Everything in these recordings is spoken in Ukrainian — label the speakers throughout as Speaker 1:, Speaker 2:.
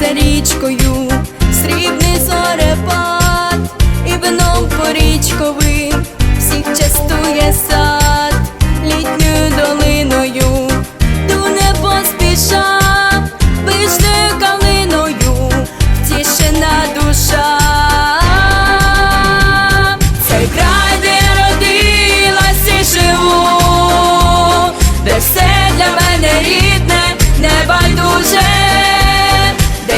Speaker 1: за річкою, срібний зорепад, і вином порічковим всіх частує сад, літньою долиною, ту не поспіша, пишною калиною, втішена душа. це грай, де родилась і живу, де Все для мене рідне, не байдуже.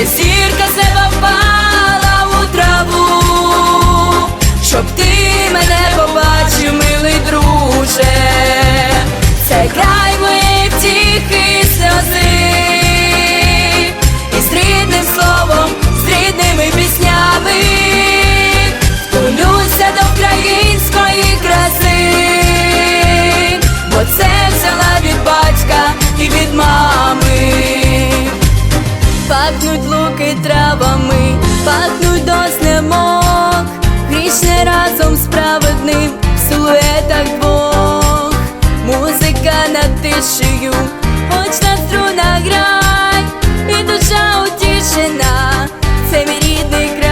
Speaker 1: decir que se va пахнуть луки травами, пахнуть до снемок, грішне разом з праведним в силуетах двох, музика над тишею, хоч на струна грай, і душа утішена, це мій рідний край,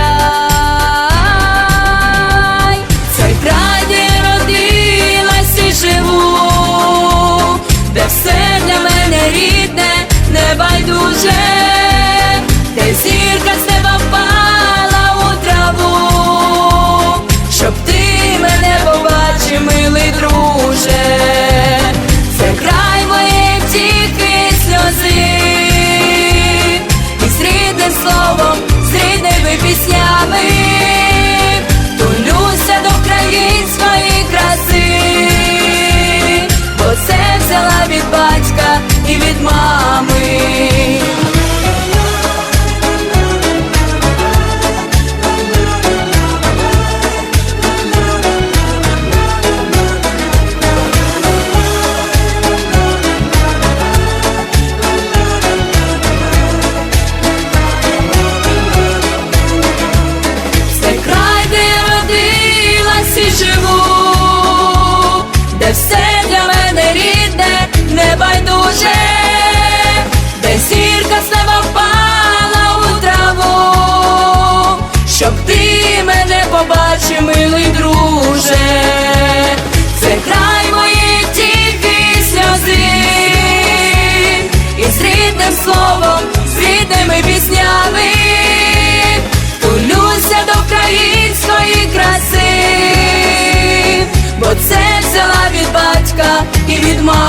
Speaker 1: цей праді родилась і живу, де все для мене рідне. Байдуже.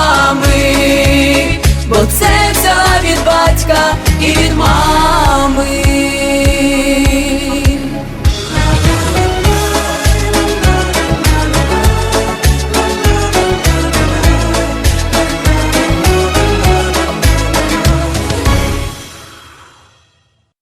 Speaker 1: Amin